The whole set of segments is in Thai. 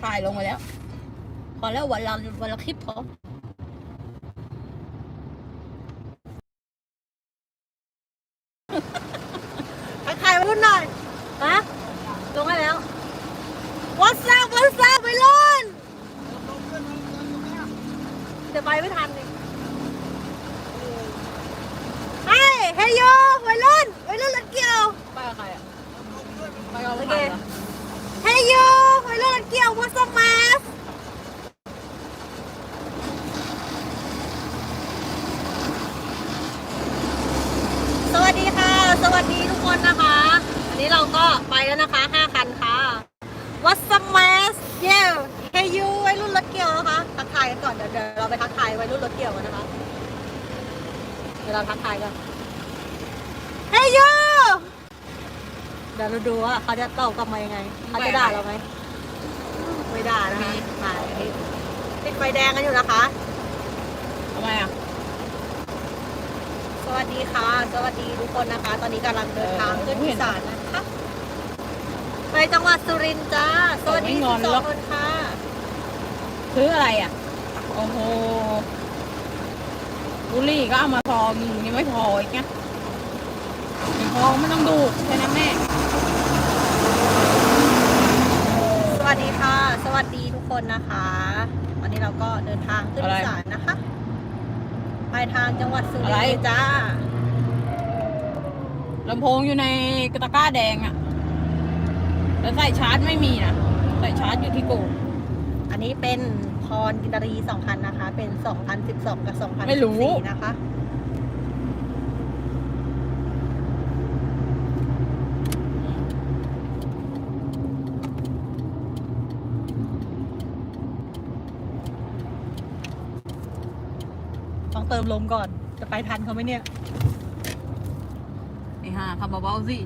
ถ่ายลงมาแล้ว พอแล้ววันละวันละคลิปพอทักทายวัยรุ่นหน่อยฮะลงให้แล้ว What's up What's up วัยรุ่นเดี๋ยวไปไม่ทันเลยเฮ้ยเฮยโยวัยรุ่นวัยรุ่นรถเกี่ยว ไปกับใครอะ ไปกับโอใคเครเหรอ เฮยโย วัยรุ่นรถเกี่ยว What's up man สวัสดีค่ะ สวัสดีทุกคนนะคะ อันนี้เราก็ไปแล้วนะคะ5คันค่ะ What's up man yeah Hey you วัยรุ่นรถเกี่ยวนะคะทักทายกันก่อนเดี๋ยวเดี๋ยวเราไปทักทายวัยรุ่นรถเกี่ยวกันนะคะเดี๋ยวเราทักทายกัน Hey you เดี๋ยวเราดูว่าเขาจะตอบกลับมายังไงเขาจะด่าเราไหม ไม่ด่านะคะถ่ายติดไฟแดงกันอยู่นะคะทำไมอะ สวัสดีค่ะ สวัสดีทุกคนนะคะ ตอนนี้กำลังเดินทางขึ้นอีสานนะคะ ไปจังหวัดสุรินทร์จ้า สวัสดีไม่งทุอกนสหรอองกคนค่ะ ซื้ออะไรอะ โอ้โห บุหรี่ก็เอามาพอมึงยังไม่พออีกไงไม่พอไม่ต้องดูดแค่นั้นแม่ส วัสดีค่ะ สวัสดีทุกคนนะคะ วันนี้เราก็เดินทางขึ้นอะไรอีสานนะคะ ไปทางจังหวัดสุรินทอะไรร์จ้าลำโพงอยู่ในกระตะกร้าแดงอะแล้วใส่ชาร์จไม่มีนะ ใส่ชาร์จอยู่ที่กูอันนี้เป็นพรกินรีสองคันนะคะ เป็น2012กับ2014ไม่รู้นะคะ เติมลมก่อน จะไปทันเขาไหมเนี่ย ไอ้ห่าขับเบาๆสิ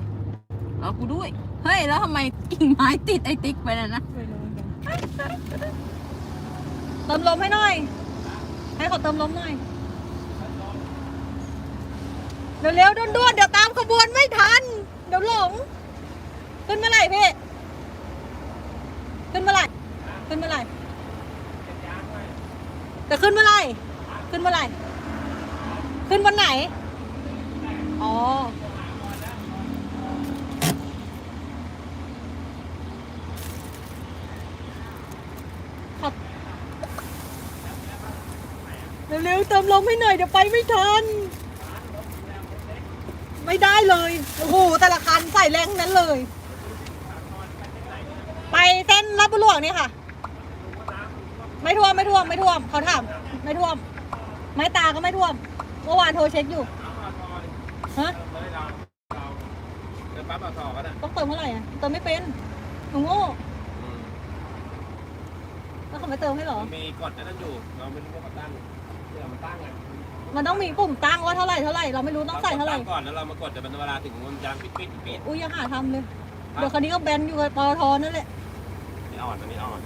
เรากูด้วย เฮ้ย แล้วทำไมกิ่งไม้ติดไอ้ติ๊กไปน่ะนะ ไม่รู้เหมือนกันเติมลมให้หน่อย ให้เขาเติมลมหน่อย เร็วๆด่วนๆเดี๋ยวตามขบวนไม่ทัน เดี๋ยวหลง ขึ้นเมื่อไหร่พี่ ขึ้นเมื่อไหร่ ขึ้นเมื่อไหร่จะขึ้นเมื่อไหร่ ขึ้นเมื่อไหร่ ขึ้นวันไหน อ๋อ เร็วๆเติมลมให้หน่อยเดี๋ยวไปไม่ทัน ไม่ได้เลย โอ้โห แต่ละคันใส่แรงนั้นเลย ไปเส้นรับบุหลวงนี่ค่ะ ไม่ท่วม ไม่ท่วม ไม่ท่วม เขาถาม ไม่ท่วม ไม้ตาก็ไม่ท่วม เมื่อวานโทรเช็คอยู่ฮะเดินปั๊บเอาต่อก็ได้ต้องเติมเท่าไหร่อะเติมไม่เป็นหนูโง่แล้วเขาไม่เติมให้เหรอมันมีกฎอันนั้นอยู่เราไม่รู้ว่าเขาตั้งเดี๋ยวมันตั้งไงมันต้องมีปุ่มตั้งว่าเท่าไหร่เท่าไหร่เราไม่รู้ต้องใส่เท่าไหร่ตั้งก่อนแล้วเรามากดแต่เป็นเวลาถึงมันจะปิดปิดปิดอุ้ยยังหาทำเลยเดี๋ยวคันนี้ก็แบนอยู่กับปอทนั่นแหละนี่อ่อนอันนี้อ่อน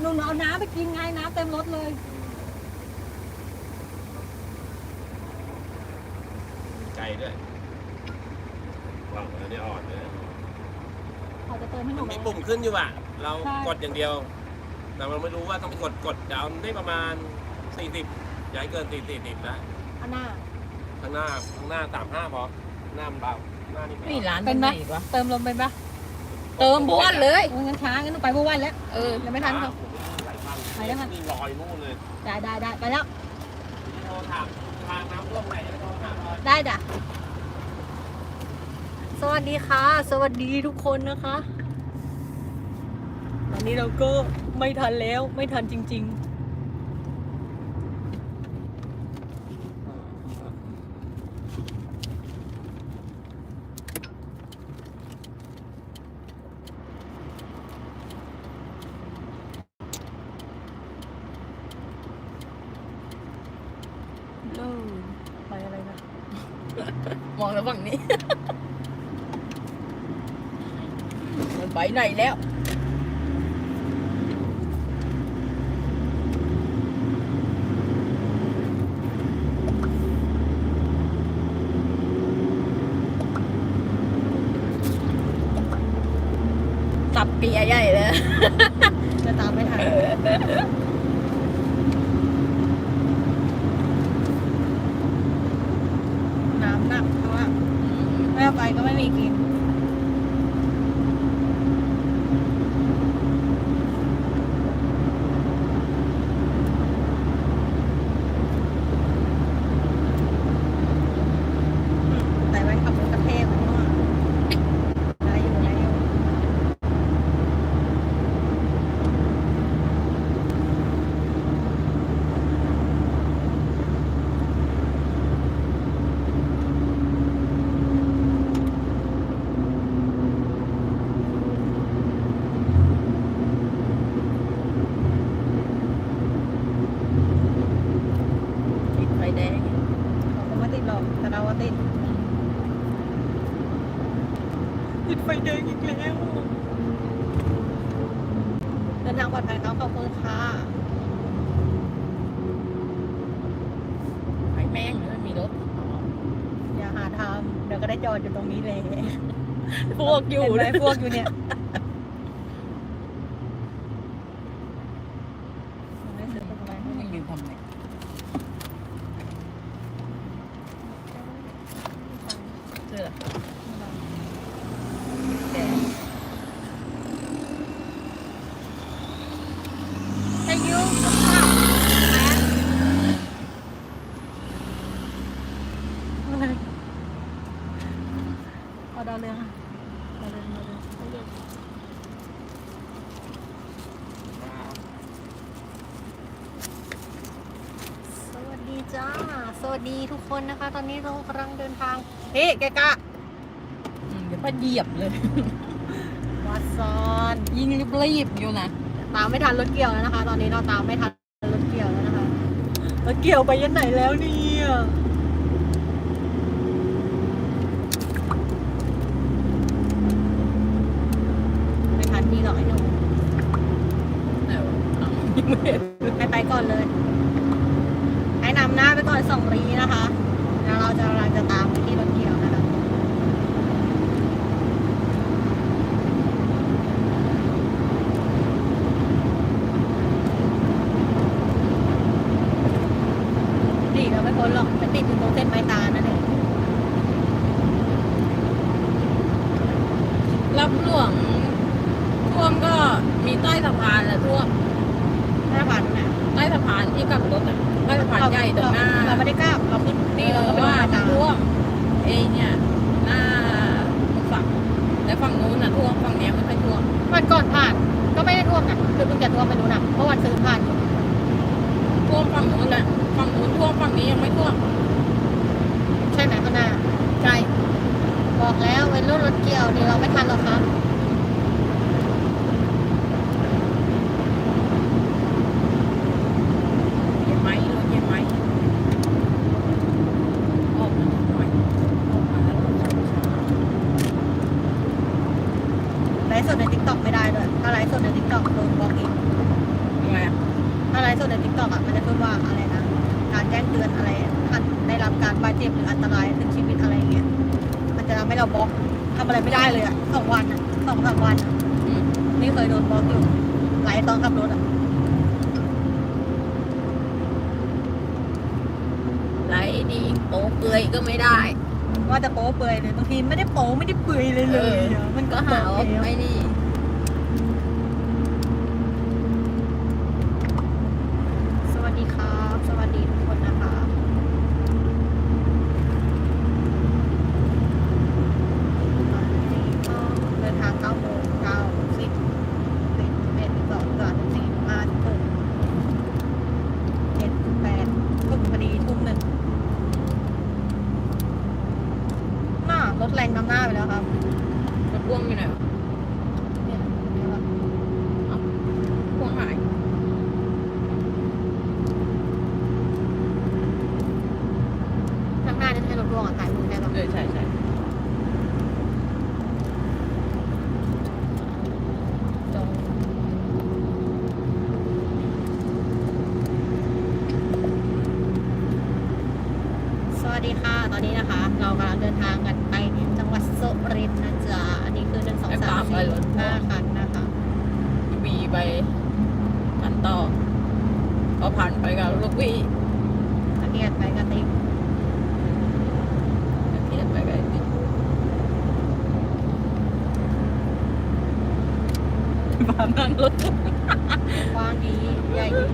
หนุ่นเอาน้ำไปกินไงน้ำเต็มรถเลย ไกลด้วยว่างอันนี้อ่อนเลยเขาจะเติมให้หนูมันไหม มีปุ่มขึ้นอยู่อะ เราใช่ กดอย่างเดียว แต่เราไม่รู้ว่าต้องกดกดดาวได้ประมาณ 40อย่าให้เกิน40นะอันหน้า ข้างหน้าข้างหน้าสามห้าพอหน้ามันเบาหน้านี่ไม่นี่เอาร้านเป็นไหมตรงอีกวะเติมลมเป็นปะเติมบ้วนเลยโอ้ยงั้นช้างั้นหนูไปเมื่อวันแล้ว เออยังไม่ทันเขา ไปแล้วค่ะ นี่ลอยนู่นเลยได้ได้ได้ไปแล้ว โทรถามทางน้ำท่วมไหน ได้จ้ะสวัสดีค่ะ สวัสดีทุกคนนะคะ ตอนนี้เราก็ไม่ทันแล้วไม่ทันจริง ๆ ไปไหนแล้ว สับเปียใหญ่เลย จะตามไม่ทันน้ำหนักเพราะว่าแม่ไปก็ไม่มีกิน ทำเดี๋ยวก็ได้จอดอยู่ตรงนี้เลยพวกอยู่เห็นไหเลมยพวกอยู่เนี่ยไม่ซื้อตรงไหน ไม่ยืนทำไมเสื้อแดง ให้ยุ่งกับข้าวแม่อะไรเอาดาวเรืองค่ะดาวเรืองดาวเรืองสวัสดีจ้า สวัสดีทุก คนนะคะ ตอนนี้เรากำลังเดินทางเฮ้แกกะอืมเดี๋ยวป้าเหยียบเลย วัดซอนยิ่งรีบๆอยู่นะตามไม่ทันรถเกี่ยวแล้วนะคะ ตอนนี้เราตามไม่ทันรถเกี่ยวแล้วนะคะรถเกี่ยวไปยันไหนแล้วเนี่ยไม่ทันพี่หรอกไอ้หนูเดี๋ยวเอายังไม่เห็นให้ไปก่อนเลยให้ นำหน้าไปก่อนสองรีนะคะ แล้วเราจะกำลังจะตามไปที่รถเกี่ยวนะคะดีเราไม่พ้นหรอกไปติดอยู่ตรงเส้นไม้ตานั่นเองรับหลวงท่วมก็มีใต้สะพานแหละท่วม สะพานที่กลับรถอะใต้สะพานใหญ่ตรงหน้าเราไม่ได้กล้าเราขึ้นนี่เราก็ไม่ว่าได้มันตามท่วมเอยเนี่ยหน้าฝั่งและฝั่งนู้นน่ะท่วมฝั่งเนี้ยไม่ค่อยท่วมวันก่อนผ่านก็ไม่ได้ท่วมนะคือเพิ่งจะท่วมไปนู้นนะเพราะวันซื้อผ่านอยู่ท่วมฝั่งนู้นแหละฝั่งนู้นท่วมฝั่งนี้ยังไม่ท่วมใช่ไหมข้างหน้าใช่บอกแล้วเป็นรุ่นรถเกี่ยวนี่เราไม่ทันหรอกครับ เย็นไหมรถเย็นไหมออกมาหน่อยออกมาแล้วช้า ไล ฟ์สดในทิกตอกไม่ได้ด้วยถ้าไลฟ์สดในทิกตอกโดนบล็อกอีกยังไงอะถ้าไลฟ์สดในทิกตอกอะมันจะขึ้นว่าอะไรนะ การแจ้งเตือนอะไรท่านได้รับการบาดเจ็บหรืออันตรายถึงชีวิตอะไรอย่างเงี้ย มันจะทำให้เราบล็อกทำอะไรไม่ได้เลยอะสองวันอะสองสามวันอะอืมนี่เคยโดนบล็อกอยู่ไลฟ์ตอนขับรถอะไรดีโป๊เปลือยก็ไม่ได้ ว่าจะโป๊เปื่อยเลยบางทีไม่ได้โป๊ไม่ได้เปื่อยเลยเลยอะมัน ก็ก็หาว่าไม่นี่สวัสดีครับ สวัสดีทุกคนนะคะนนี้ก็เดินทาง9โมง9 10 11 12 13 14 15 16 7 8ทุ่มพอดีทุ่มหนึ่งน้ารถแรงนำหน้าไปแล้วครับ พ่วงอยู่ไหนวะเนี่ยเดี๋ยวก่อนพ่วงหาย ข้างหน้าจะให้รถร่วงอะถ่ายมือได้หรอเออใช่ใช่จงสวัสดีค่ะ ตอนนี้นะคะ เรากำลังเดินทางกัน ตามไปรถห้าคันนะคะวีไปกันต่อพอผ่านไปกับลูกวีตะเกียบไปกับติ๊กตะเกียบไปกับติ๊กบางนั่งรถวางดีใหญ่ดี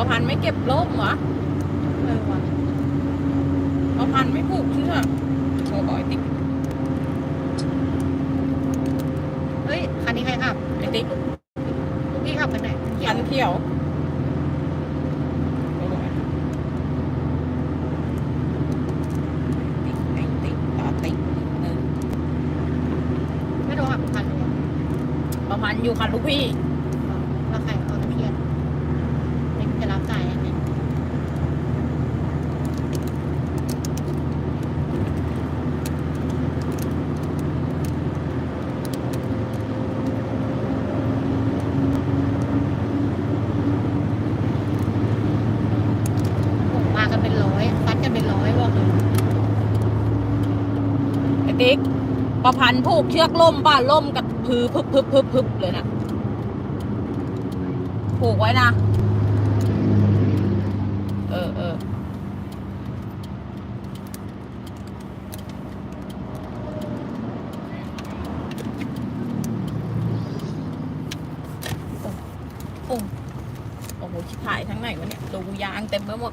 อ้โหประพันธ์ไม่เก็บร่มเหรอเออว่ะประพันธ์ไม่ผูกเชือกโชว์บอยติ๊กเฮ้ย คันนี้ใครขับไอติ๊กลูกพี่ขับไปไหนเขียคัวนเขียวโชว์บอยติ๊กไอติ๊กตาติ๊กเออไม่โดนขับคันเลยอะประพันธ์อยู่คันลูกพี่ แล้วใครเอาตะเคียนนี่จะรับจ่ายยังไงโอ้มากัน เป็นร้อยซัดกันเป็นร้อยบอกเลยไอติ๊กประพันธ์ผูกเชือกล่มป่ะล่มกับพือพึบพึบพึบพึบเลยนะผูกไว้นะ เออเออโอ้โอ้โหชิบหายทั้งไหนวะเนี่ยรูยางเต็มไปหมด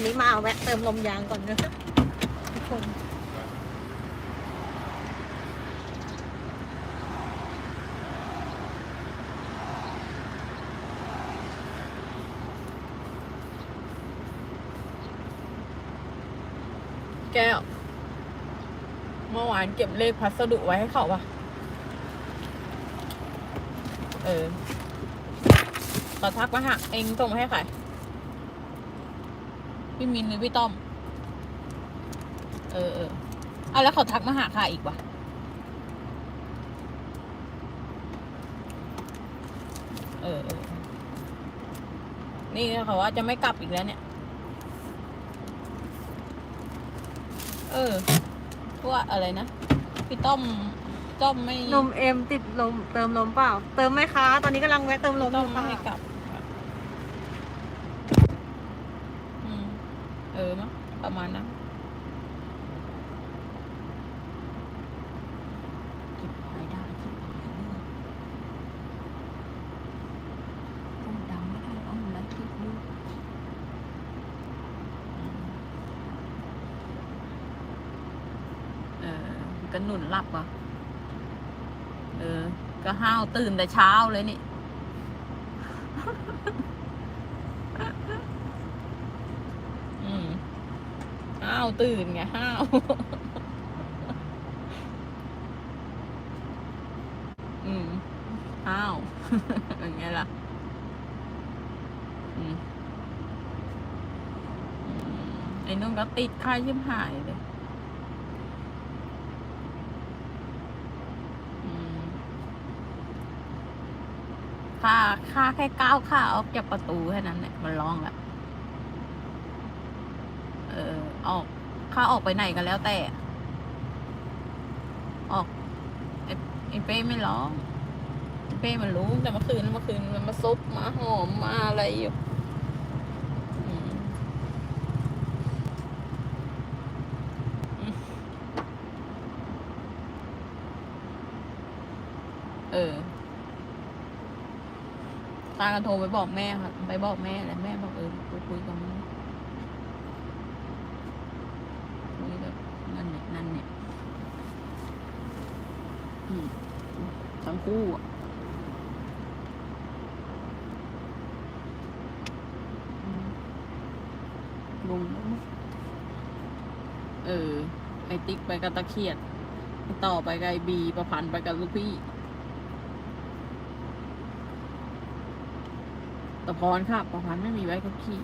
ตอนนี้มาแวะเติมลมยางก่อนนะทุกคนแก้ว เมื่อวานเก็บเลขพัสดุไว้ให้เขาปะเออขอทักมาหาเองส่งมาให้ใคร พี่มินหรือพี่ต้อม เออเออเอาแล้วเขาทักมาหาใครอีกวะเออเออนี่เขาว่าจะไม่กลับอีกแล้วเนี่ย เออพวกอะไรนะ พี่ต้อมต้อมไม่นมเอ็มติดลมเติมลมเปล่า เติมไหมคะ ตอนนี้กำลังแวะเติมลมอต้อมยู่ไม่ค่ะให้กลับครับอืม เอมั้งประมาณนั้นจิบหายได้จิบหายเลยต้องดังไม่ได้ต้องไลฟ์คลิปดูอืมเออก็หนุนหลับอะเออ ก็ห้าวตื่นแต่เช้าเลยนี่ อืม ห้าวตื่นไงห้าวอืมห้าวเป็นไงล่ะอืมอืมไอ้นุ่นก็ติดค่าชิมหายเลยอืมค่าค่าแค่ก้าวขาออกจากประตูแค่นั้นเนี่ยมันร้องแล้ว เออออกค่าออกไปไหนกันแล้วแต่ ออกไอ้ไอ้เป้ไม่ร้องไอ้เป้มันรู้แต่เมื่อคืนเมื่อคืนมันมาซุบมาหอมมาอะไรอยู่อืมอืมเออ ตากันโทรไปบอกแม่ครับไปบอกแม่แหละแม่บอกเออคุยคุยกับมึง คุยแบบนั่นเนี่ยนั่นเนี่ยอืม ทั้งคู่งงแล้วมั้งเออ ไอติ๊กไปกับตะเคียด ต่อไปกับไอบีประพันธ์ไปกับลูกพี่ตะพรครับประพันธ์ไม่มีไว้กับขี่